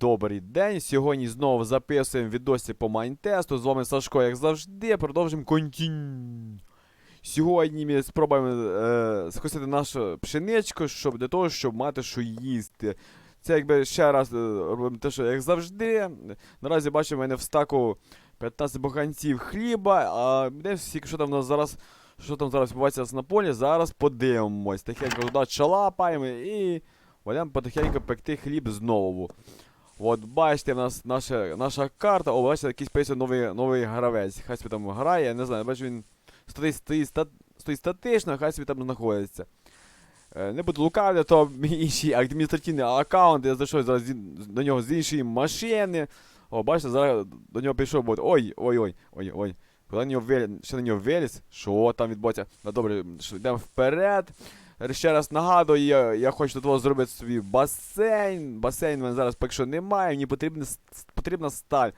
добрий день. Сьогодні знову записуємо відосі по майнтесту. З вами Сашко, як завжди, продовжимо контінь. Сьогодні ми спробуємо е, скосити нашу пшеничку, щоб для того, щоб мати що їсти. Це якби ще раз е, робимо те, що як завжди. Наразі бачимо, в мене в стаку 15 буханців хліба, а де скільки що там у нас зараз. Що там зараз відбувається на полі, зараз подивимось. Тихенько туди чалапаємо і Будемо потихеньку пекти хліб знову. От бачите, в нас наша, наша карта. О, бачите, якийсь появився новий, новий гравець. Хай собі там грає, я не знаю, бачу він стоїть, стоїть, стоїть статично, хай собі там знаходиться. Е, Не буду лукавити, то мій інший адміністративний аккаунт, я зайшов зараз до нього з іншої машини. О, бачите, зараз до нього прийшов, бо ой, ой, ой, ой, ой. Куди на нього виліз, ще на нього виліз? Що там відбувається? Ну добре, йдемо вперед. Ще раз нагадую, я, я хочу до того зробити собі басейн. Басейн в мене зараз поки що немає, мені потрібна, потрібна сталь.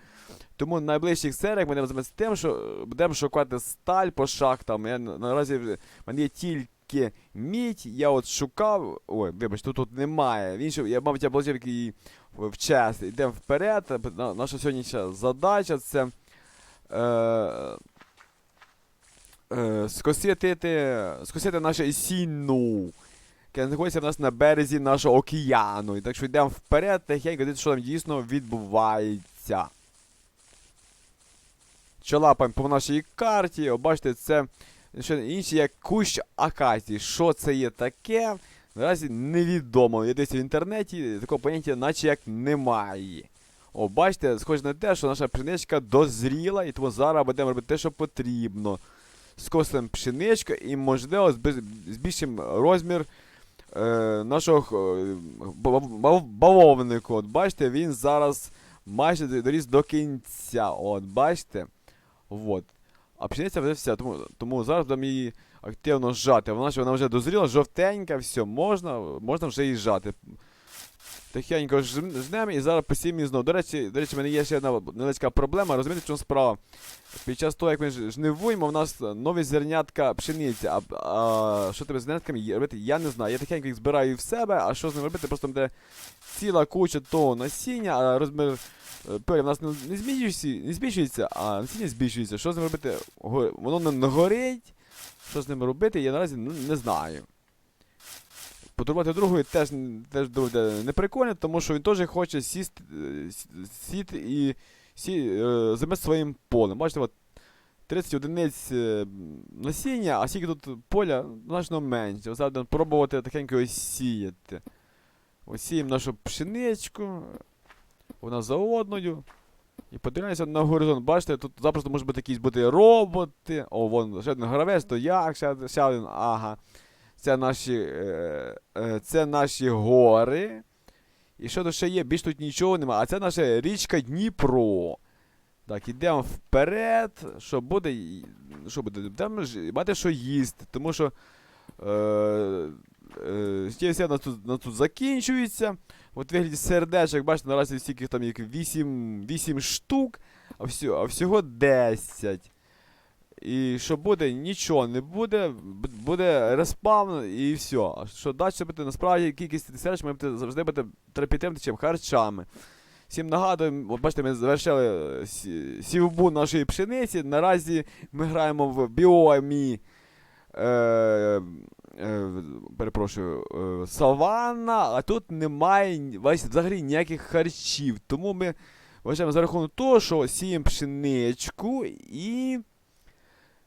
Тому в найближчих серіях ми будемо займатися тим, що е, будемо шукати сталь по шахтам. Я наразі в мене є тільки мідь, я от шукав. Ой, вибач, тут, тут немає. Він ще, я, мабуть, я получив який в час. Йдемо вперед. Наша сьогоднішня задача це. Е, е, скосити, скосити наше сіну, яке знаходиться в нас на березі нашого океану. І так що йдемо вперед, тихенько, дивіться, що там дійсно відбувається. Чолапаємо по нашій карті, о, бачите, це що інше як кущ акації. Що це є таке? Наразі невідомо. Я десь в інтернеті такого поняття, наче як немає. О, бачите, схоже на те, що наша пшеничка дозріла, і тому зараз будемо робити те, що потрібно. Скосимо пшеничку і, можливо, зб- збільшимо розмір е, нашого е, бав- бав- бавовнику. От бачите, він зараз майже доріс до кінця. От, бачите? От. А пшениця вже все, тому, тому зараз будемо її активно жати. Вона, вона вже дозріла, жовтенька, все, можна, можна вже її жати. Тихенько жнемо і зараз її знову. До речі, до речі, в мене є ще одна невеличка проблема. Розумієте, в чому справа? Під час того, як ми жнивуємо, в нас нові зернятка пшениці. А, а що тебе з зернятками робити, я не знаю. Я тихенько їх збираю в себе, а що з ними робити? Просто буде ціла куча того насіння, а розмір е, пилі в нас не, змінюється, не збільшується, а насіння збільшується. Що з ним робити? Воно не горить. Що з ним робити, я наразі ну, не знаю. Потурбувати другою теж, теж буде неприкольно, тому що він теж хоче сісти, е, сіти і сі, е, займатися своїм полем. Бачите, от 30 одиниць е, насіння, а скільки тут поля значно менше. Ось пробувати тихенько ось сіяти. Ось нашу пшеничку. Вона за одною. І подивляємося на горизонт. Бачите, тут запросто можуть бути якісь бути роботи. О, вон ще один гравець, то як, ще, ще один, ага. Це наші, е, е, це наші гори. І що тут ще є? Більш тут нічого немає. А це наша річка Дніпро. Так, ідемо вперед. Що буде? Що буде? Будемо мати що їсти. Тому що. Е, е, нас тут, нас тут закінчується. От вигляді сердечок, бачите, наразі стільки там як 8, 8 штук, а, всього, а всього 10. І що буде, нічого не буде, буде респаун і все. А що далі буде, насправді кількість серч має бути завжди треба підтримати чим харчами. Всім нагадуємо, бачите, ми завершили сівбу нашої пшениці. Наразі ми граємо в біомі. Е, е, перепрошую, е, саванна, а тут немає взагалі ніяких харчів. Тому ми вважаємо за рахунок того, що сіємо пшеничку і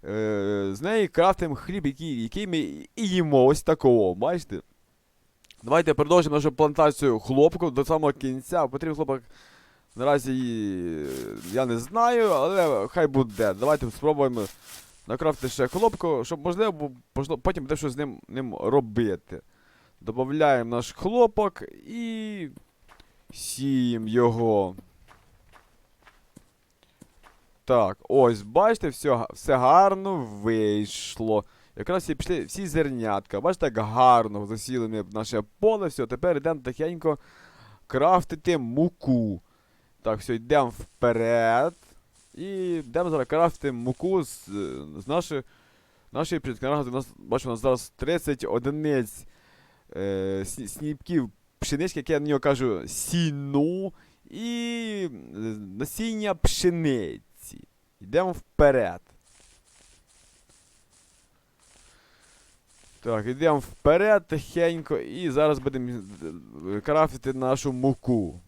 з неї крафтимо хліб, який, який ми і їмо ось такого, бачите? Давайте продовжимо нашу плантацію хлопку до самого кінця. Потрібен хлопок наразі е, я не знаю, але хай буде. Давайте спробуємо накрафти ще хлопку, щоб можливо потім буде щось з ним, ним робити. Добавляємо наш хлопок і сіємо його. Так, ось, бачите, все, все гарно вийшло. Якраз і пішли всі зернятка. Бачите, як гарно засіли ми наше поле. Все, тепер йдемо тихенько крафтити муку. Так, все, йдемо вперед. І йдемо зараз крафтити муку з, з нашої, нашої предкараги. У нас, бачимо, у нас зараз 30 одиниць е, сніпків пшенички, як я на нього кажу, сіну. і е, насіння пшениці. Йдемо вперед. Так, йдемо вперед тихенько і зараз будемо крафтити нашу муку.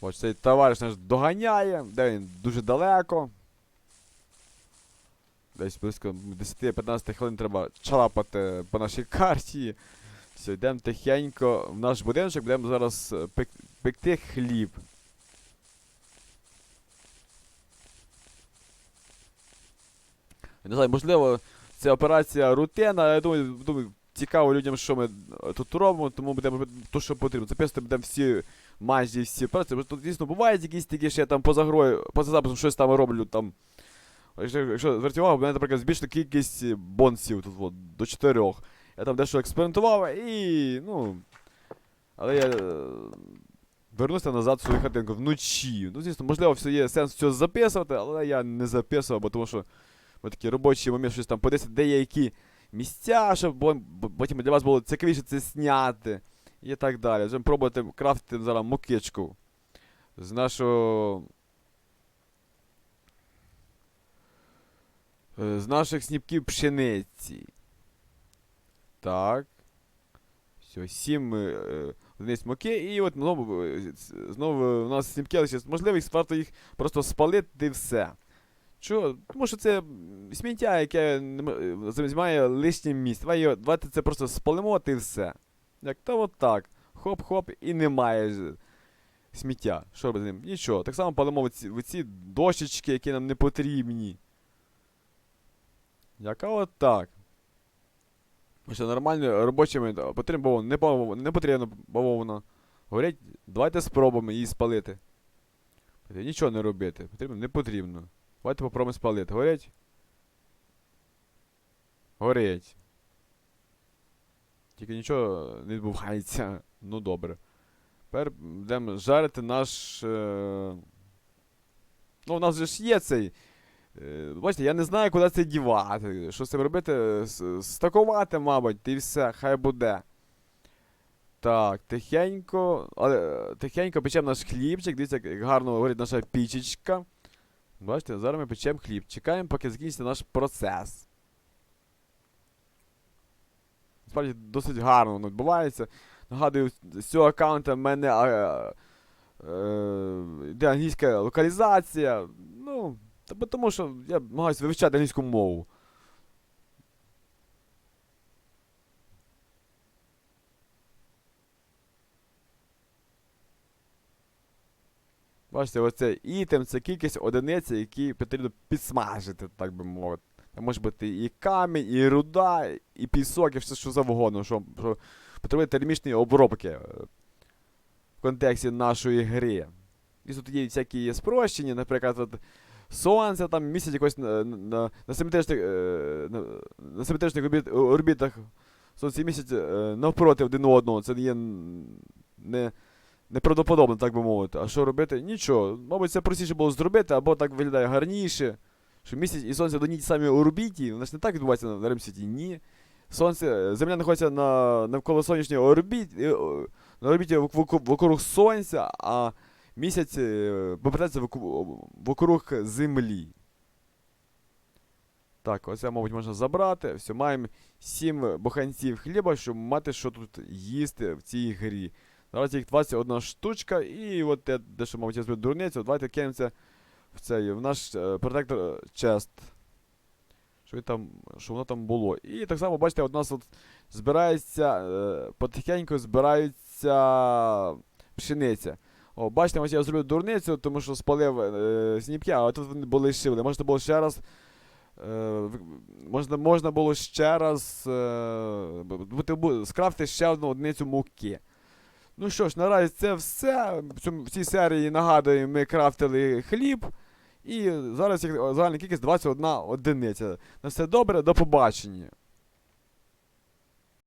Ось цей товариш наш доганяє, де він дуже далеко. Десь близько 10-15 хвилин треба чалапати по нашій карті. Все, йдемо тихенько в наш будиночок, будемо зараз пек- пекти хліб. Не знаю, можливо, це операція рутина, але я думаю, думаю, цікаво людям, що ми е, тут робимо, тому будемо робити те, що потрібно. Просто будемо всі, майже всі операції, бо тут дійсно бувають якісь такі, що я там поза грою, поза записом щось там роблю там. Якщо, звернути увагу, мене, наприклад, збільшена кількість е, бонусів тут от, до 4. Я там дещо експериментував і. ну. Але я. е, Вернуся назад в свою хатинку вночі. Ну, звісно, можливо, все є сенс цього записувати, але я не записував, бо тому що ми такі робочі моменти щось там подивитися, де є які місця, щоб потім для вас було цікавіше це зняти. І так далі. Будемо пробувати крафтити зараз мукичку. З нашого. Е, З наших сніпків пшениці. Так. Все, сім е, одиниць муки, і от знову, е, знову у нас сніпки, але можливість варто їх просто спалити і все. Чого? Тому що це сміття, яке е, займає лишнє місце. Давай Давайте це просто спалимо і все. Як то от так. Хоп-хоп, і немає сміття. Що робити з ним? Нічого. Так само палимо оці, оці дощечки, які нам не потрібні. Яка от так. Що нормально робочими потрібно бавовна, не, бавовна, не потрібно бавовна. Говорять, давайте спробуємо її спалити. Нічого не робити. Потрібно, не потрібно. Давайте попробуємо спалити. Горять? Горять. Тільки нічого не відбувається. Ну добре. Тепер будемо жарити наш. Е... Ну, у нас же ж є цей. Е, Бачите, я не знаю, куди це дівати. Що з цим робити? Стакувати, мабуть, і все, хай буде. Так, тихенько. Але тихенько печемо наш хлібчик. Дивіться, як гарно горить наша пічечка. Бачите, зараз ми печемо хліб. Чекаємо, поки закінчиться наш процес. Справді досить гарно воно відбувається. Нагадую, з цього аккаунта в мене а, е, йде англійська локалізація. Ну, тому що я намагаюся вивчати англійську мову. Бачите, оце ітем це кількість одиниць, які потрібно підсмажити, так би мовити. Це може бути і камінь, і руда, і пісок, і все що завгодно, що, що потребує термічної обробки е, в контексті нашої гри. І тут є всякі спрощення, наприклад, от, сонце там місяць якось на, на, на симетричних, е, на, на симетричних орбітах сонце і місяць е, навпроти один одного. Це є не, неправдоподобно, так би мовити. А що робити? Нічого. Мабуть, це простіше було зробити, або так виглядає гарніше. Що місяць і сонце в одній самій орбіті, воно ж не так відбувається на, на ні. Сонце, Земля знаходиться на, навколо сонячній орбіті, е, на орбіті вокруг Сонця, а місяць е, повертається вокруг Землі. Так, оце, мабуть, можна забрати. Все, маємо 7 буханців хліба, щоб мати що тут їсти в цій грі. Зараз їх 21 штучка, і от те, де що, мабуть, я дурницю, давайте кинемося в цей, в наш е, протектор чест. Що, там, що воно там було. І так само, бачите, от у нас от збирається, е, потихеньку збираються пшениця. О, бачите, я зробив дурницю, тому що спалив е, сніпки, а тут вони були шивли. Можна було ще раз. Е, можна, можна було ще раз е, скрафти ще одну одиницю муки. Ну що ж, наразі це все. В, цій серії нагадую, ми крафтили хліб. І зараз загальна кількість 21 одиниця. На все добре, до побачення.